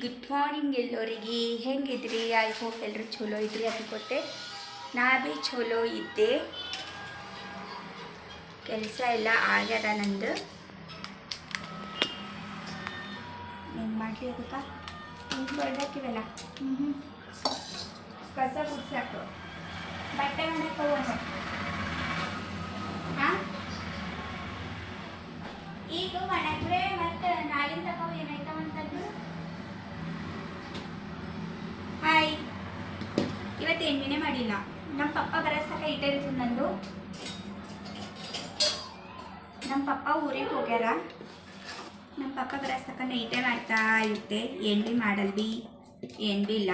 Good morning ಎಲ್ಲರಿಗೆ. ಹೆಂಗಿದ್ರಿ? I hope ಎಲ್ಲರೂ ಚಲೋ ಇದ್ರಿ ಅನ್ಕೋತೆ ನಾ ಭೀ ಚಲೋ ಇದ್ದೆ. ಕೆಲಸ ಎಲ್ಲ ಆಗ್ಯದ ನಂದು. ಏನು ಮಾಡಲಿ ಅದಕ್ಕೆ? ಹಿಂಗೆ ಹ್ಞೂ ಹ್ಞೂ ಕಸ ಗುಡ್ಸಾಕು ಬಟ್ಟೆ ಒಣಕ್ಕೆ ಹೋಗೋಣ ಹಾಂ ಈಗ ಒಣಗ್ರೆ ಮತ್ತೆ ನಾಳಿನ ತಗೋ ಏನಾಯ್ತಾವಂತಂದು ಹಾಯ್ ಇವತ್ತು ಎಣ್ಣೆನೆ ಮಾಡಿಲ್ಲ. ನಮ್ಮ ಪಪ್ಪ ಬರೋಸಕ ಇಟ್ಟಿರ್ತದೆ ನಂದು. ನಮ್ಮ ಪಪ್ಪ ಊರಿಗೆ ಹೋಗ್ಯಾರ. ನಮ್ಮ ಪಪ್ಪ ಬರೋಸಕ ನೈಟೇ ಮಾಡ್ತಾ ಇರುತ್ತೆ. ಏನು ಭೀ ಮಾಡಲ್ ಭೀ ಏನು ಭೀ ಇಲ್ಲ.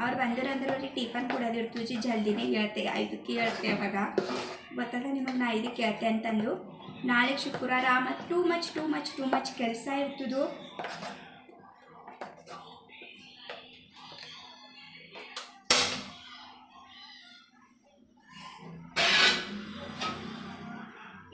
ಅವ್ರು ಬಂದಿರಂದ್ರೆ ಅವ್ರಿಗೆ ಟಿಫನ್ ಕೊಡೋದು ತುಜಿ ಜಲ್ದಿನೇ ಹೇಳ್ತೆ. ಐದು ಕೇಳ್ತೆ ಅವಾಗ. ಗೊತ್ತದ ನಿಮಗೆ ನಾ ಐದಕ್ಕೆ ಕೇಳ್ತೆ ಅಂತಂದು. ನಾಳೆ ಶುಕ್ರವಾರ ಮತ್ತು too much too much too much ಕೆಲಸ ಇರ್ತದು.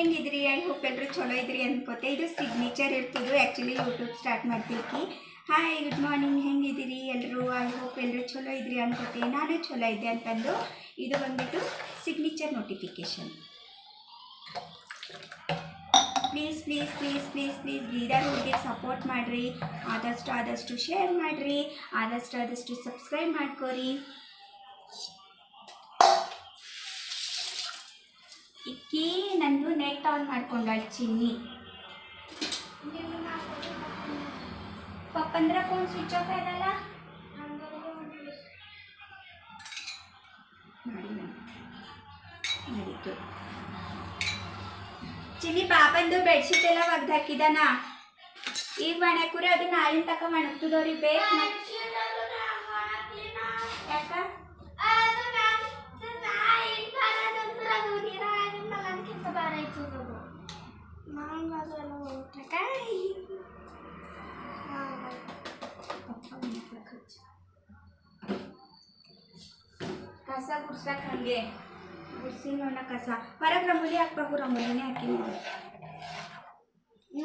ಹೆಂಗಿದ್ರಿ? ಐ ಹೋಪ್ ಎಲ್ಲರೂ ಚಲೋ ಇದ್ರಿ ಅನ್ಕೋತೆ. ಇದು ಸಿಗ್ನೇಚರ್ ಇರ್ತದೆ. ಆ್ಯಕ್ಚುಲಿ ಯೂಟ್ಯೂಬ್ ಸ್ಟಾರ್ಟ್ ಮಾಡ್ತೀವಿ ಹಾಯ್ ಗುಡ್ ಮಾರ್ನಿಂಗ್ ಹೆಂಗಿದ್ದೀರಿ ಎಲ್ಲರೂ ಐ ಹೋಪ್ ಎಲ್ಲರೂ ಚಲೋ ಇದ್ರಿ ಅನ್ಕೋತೆ. ನಾನು ಚಲೋ ಇದ್ದೆ ಅಂತಂದು ಇದು ಬಂದ್ಬಿಟ್ಟು signature notification please please please please please Bidar ಹುಡುಗಿಗೆ ಸಪೋರ್ಟ್ ಮಾಡಿರಿ. ಆದಷ್ಟು ಆದಷ್ಟು ಶೇರ್ ಮಾಡಿರಿ. ಆದಷ್ಟು ಆದಷ್ಟು ಸಬ್ಸ್ಕ್ರೈಬ್ ಮಾಡ್ಕೋರಿ. ಇಕ್ಕಿ ನಂದು net on ಮಾಡ್ಕೊಂಡಾಳ Chinni ಪಪ್ಪಂದ್ರ phone switch off ಆಯ್ತಲ್ಲ ಮಾಡಿ ನಡೀತು ಚಿನ್ನಿ ಪಾಪಂದು ಬೆಡ್ಶೀಟ್ ಎಲ್ಲ ಒಗ್ದು ಹಾಕಿದಾನ ಈಗ ಮಣಕೂರಿ ಅದು ನಾಳಿನ ತಕ ಮಣಗ್ತದವ್ರಿ ಬೇಕು ಯಾಕ ಕಸ ಗುಡ್ಸಕ್ ಹಂಗೆ ಗುಡ್ಸಿ ನೋಡ ಕಸ ಹೊರಗೆ ರಂಗೋಲಿ ಹಾಕ್ಬೇಕು ರಂಗೋಲಿನೇ ಹಾಕಿ ನೋಡಿ ನೀ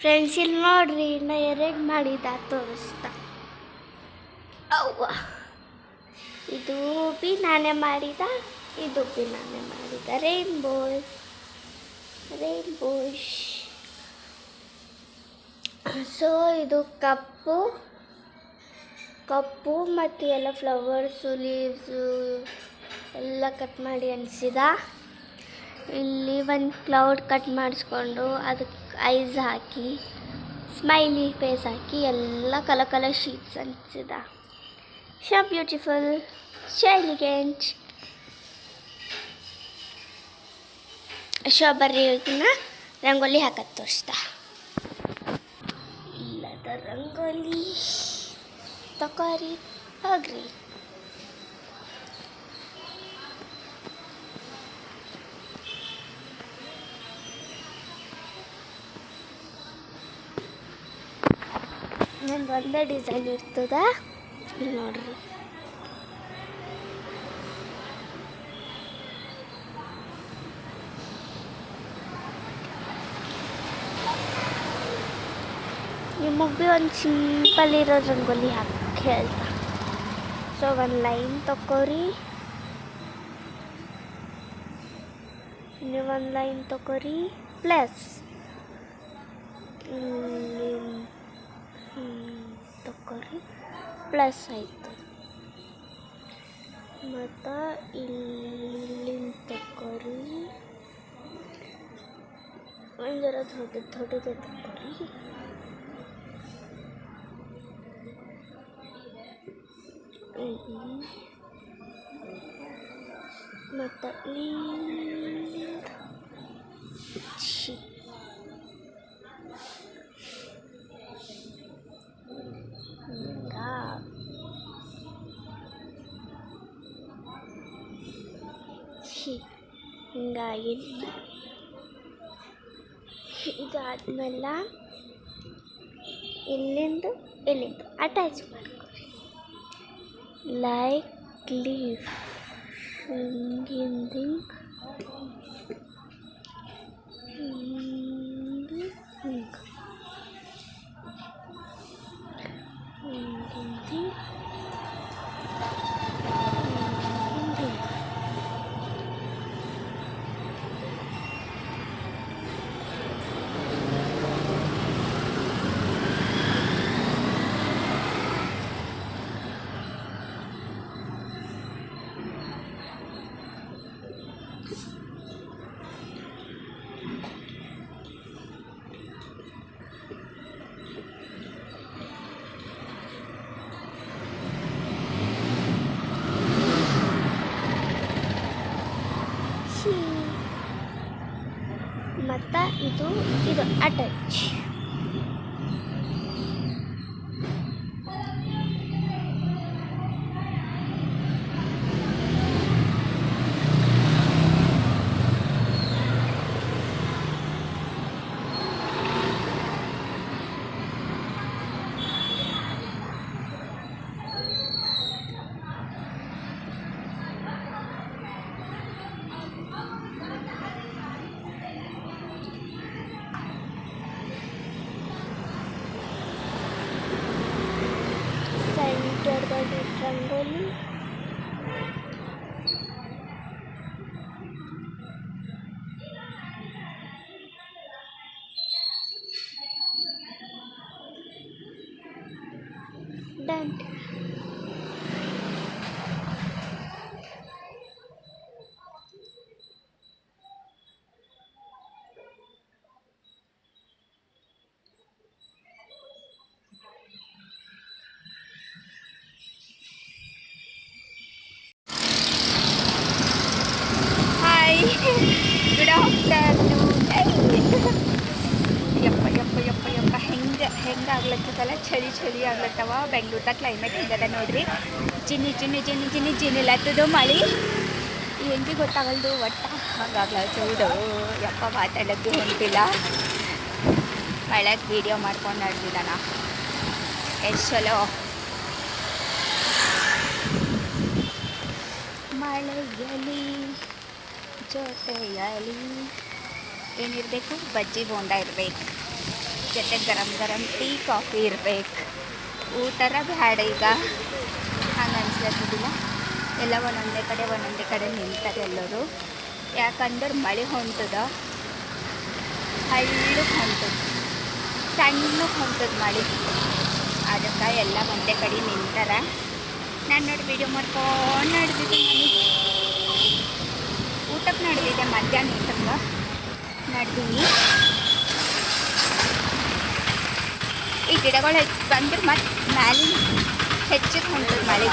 ಫ್ರೆಂಡ್ಸ್ ಇಲ್ಲಿ ನೋಡ್ರಿ ನಾ ಎರಡು ಮಾಡಿದ ತೋರಿಸ್ತಾ. ಅವ್ವ. ಇದು ಬಿ ನಾನೇ ಮಾಡಿದ, ಇದು ಬಿ ನಾನೇ ಮಾಡಿದ ರೈನ್ಬೋ ರೈನ್ಬೋಶ್ ಸೊ ಇದು ಕಪ್ಪು. ಕಪ್ಪು ಮತ್ತು ಎಲ್ಲ ಫ್ಲವರ್ಸು ಲೀವ್ಸು ಎಲ್ಲ ಕಟ್ ಮಾಡಿ ಅನಿಸಿದ ಇಲ್ಲಿ ಒಂದು ಕ್ಲೌಡ್ ಕಟ್ ಮಾಡಿಸ್ಕೊಂಡು ಅದಕ್ಕೆ ಐಸ್ ಹಾಕಿ ಸ್ಮೈಲಿ ಫೇಸ್ ಹಾಕಿ, ಎಲ್ಲ colour colour sheets ಅನಿಸಿದ so beautiful so elegant so ಬರ್ರಿ ರಂಗೋಲಿ ಹಾಕತ್ ತೋರಿಸ್ದ. ಇಲ್ಲದ ರಂಗೋಲಿ ತಕೋರಿ ಹೋಗ್ರಿ. ನಂದು ಒಂದೇ ಡಿಸೈನ್ ಇರ್ತದ. ಇಲ್ಲಿ ನೋಡ್ರಿ. ನಿಮಗೆ ಭೀ ಒಂದು ಸಿಂಪಲ್ ಇರೋ ರಂಗೋಲಿ ಹಾಕಿ ಹೇಳ್ತಾ. ಸೊ ಒಂದು ಲೈನ್ ತಗೋರಿ ನೀವು ಒಂದು ಲೈನ್ ತಗೋರಿ ಪ್ಲಸ್ ಕಡೆ ಪ್ಲಸ್ ಆಯಿತು ಮತ್ತು ಇಲ್ಲಿಂದ ತಗೊರಿ ಒಂದರ ದೊಡ್ಡ ದೊಡ್ಡದ ತಗೊರಿ ಮತ್ತು ಇಲ್ಲಿ ಹಿಂಗಾಗಿ ಇದಾದ್ಮೇಲೆ ಇಲ್ಲಿಂದ ಇಲ್ಲಿಂದ ಅಟ್ಯಾಚ್ ಮಾಡ್ಕೊರಿ ಲೈಕ್ ಲೀವ್ ಹಿಂಗಿಂದ ಹಿಂಗೆ ಹಿಂಗೆ ಮತ್ತ ಇದು ಇದು ಅಟ್ಯಾಚ್ ಹೆಂಗೆ ಆಗ್ಲತ್ತದಲ್ಲ? ಚಳಿ ಚಳಿ ಆಗ್ಲತ್ತವ. ಬೆಂಗಳೂರ್ದಾಗ ಕ್ಲೈಮೇಟ್ ಹೆಂಗದ ನೋಡ್ರಿ. ಜಿನ್ನಿ ಜಿನ್ನಿ ಜಿನ್ನಿ ಜಿನ್ನಿ ಜಿನ್ನಿಲತ್ತದು ಮಳೆ. ಹೆಂಗೆ ಗೊತ್ತಾಗಲ್ದು ಒಟ್ಟ? ಹಂಗಾಗ್ಲತ್ತದು ಯಪ್ಪ ಮಾತಾಡೋದು ಹೊಂಟಿಲ್ಲ. ಮಳೆಗೆ ವೀಡಿಯೋ ಮಾಡ್ಕೊಂಡು ನಡೆದಿದ್ದಾನ ಎಷ್ಟು ಚಲೋ. ಮಳೆಯಲ್ಲಿ ಜೊತೆಯಲ್ಲಿ ಏನಿರಬೇಕು? ಬಜ್ಜಿ ಬೋಂಡ ಇರಬೇಕು. ಜೊತೆ ಗರಂ ಗರಂ ಟೀ, ಕಾಫಿ ಇರಬೇಕು. ಊಟರ ಬ್ಯಾಡ ಈಗ. ಹಂಗೆ ಅನ್ಸ್ಲತ್ತದಿಲ್ಲ ಎಲ್ಲ ಒಂದೊಂದೇ ಕಡೆ ಒಂದೊಂದೇ ಕಡೆ ನಿಂತಾರೆ ಎಲ್ಲರೂ. ಯಾಕಂದ್ರೆ ಮಳೆ ಹೊಂಟದ. ಹಳ್ಳಕ್ಕೆ ಹೊಂಟದ. ಸಣ್ಣಕ್ಕೆ ಹೊಂಟದ ಮಳೆ. ಅದಕ್ಕೆ ಎಲ್ಲ ಒಂದೇ ಕಡೆ ನಿಂತಾರ. ನಾನು ನೋಡಿ ವಿಡಿಯೋ ಮಾಡ್ಕೊಂಡು ನಡೆದಿದ್ದೆ ಮನೆ. ಊಟಕ್ಕೆ ನಡೆದಿದೆ ಮಧ್ಯಾಹ್ನ ಊಟಕ್ಕೆ. ನಡೆದೀನಿ. ಈ ಗಿಡಗಳು ಹೆಚ್ಚು ಬಂದ್ರೆ ಮತ್ತೆ ಮ್ಯಾಲಿನ ಹೆಚ್ಚಿಗೆ ಹೊಂಟದ ಮಳೆ.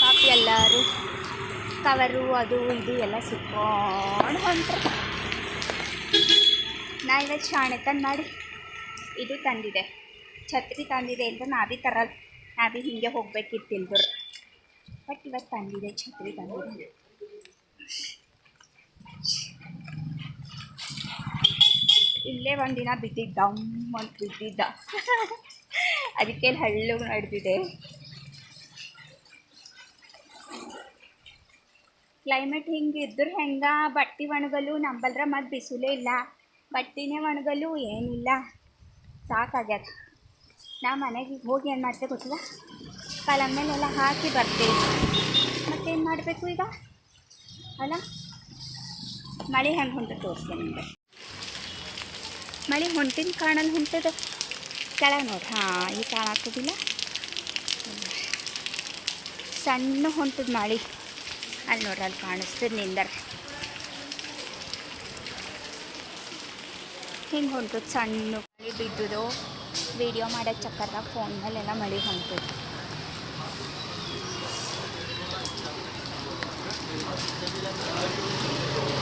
ಕಾಫಿ ಎಲ್ಲರೂ ಕವರು ಅದು ಇದು ಎಲ್ಲ ಸಿಕ್ಕೊಂಡು ಹೊಂಟ್ರು. ನಾ ಇವತ್ತು ಶಾಣೆತನ ಮಾಡಿ ಇದು ತಂದಿದೆ. ಛತ್ರಿ ತಂದಿದೆ ಅಂತ ನಾವೇ ತರಲ್ಲ ಭೀ ಹಿಂಗೆ ಹೋಗ್ಬೇಕಿತ್ತು ಬಟ್ ಇವತ್ತು ತಂದಿದೆ, ಛತ್ರಿ ತಂದಿದೆ. ಇಲ್ಲೇ ಒಂದಿನ ಬಿದ್ದಿದ್ದ ಅಂತ ಬಿದ್ದಿದ್ದ. ಅದಕ್ಕೆ ಹಳ್ಳು ನಡೆದಿದೆ ಕ್ಲೈಮೇಟ್ ಹಿಂಗೆ ಇದ್ರೆ ಹೆಂಗೆ? ಬಟ್ಟೆ ಒಣಗಲು ನಂಬಲ್ರ ಮತ್ತು ಬಿಸಿಲೇ ಇಲ್ಲ. ಬಟ್ಟೆನೇ ಒಣಗಲು ಏನಿಲ್ಲ ಸಾಕಾಗ್ಯದ ನಾ ಮನೆಗೆ ಹೋಗಿ ಏನು ಮಾಡ್ತೆ ಗೊತ್ತಿಲ್ಲ? ಕಲಂ ಮೇಲೆಲ್ಲ ಹಾಕಿ ಬರ್ತೀವಿ ಮತ್ತೇನು ಮಾಡಬೇಕು ಈಗ? ಅಲ್ಲ? ಮಳೆ ಹೆಂಗೆ ಹೊಂಟ ತೋರಿಸ್ತೇನೆ ನಿಮಗೆ? ಮಳೆ ಹೊಂಟಿನ ಕಾಣಲ್ಲಿ ಹೊಂಟದ. ಕೆಳಗೆ ನೋಡ್ರಿ. ಹಾಂ, ಈ ಕಾಣಾಕೋದಿಲ್ಲ ಸಣ್ಣ ಹೊಂಟದ ಮಳೆ. ಅಲ್ಲಿ ನೋಡ್ರಿ ಅಲ್ಲಿ ಕಾಣಿಸ್ತದೆ ನಿಂದರ. ಹಿಂಗೆ ಹೊಂಟದ ಸಣ್ಣ ಮಳೆ ಬಿದ್ದದು. ವಿಡಿಯೋ ಮಾಡೋ ಚಕ್ಕರ್ದಾಗ ಫೋನ್ ಮೇಲೆಲ್ಲ ಮಳೆ ಹೊಂಟದ. Thank you.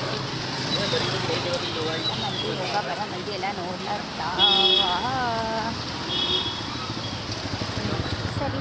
ನಂಬಿಯೆಲ್ಲ ನೋಡ್ಲಾರ್ತಾ ಸರಿ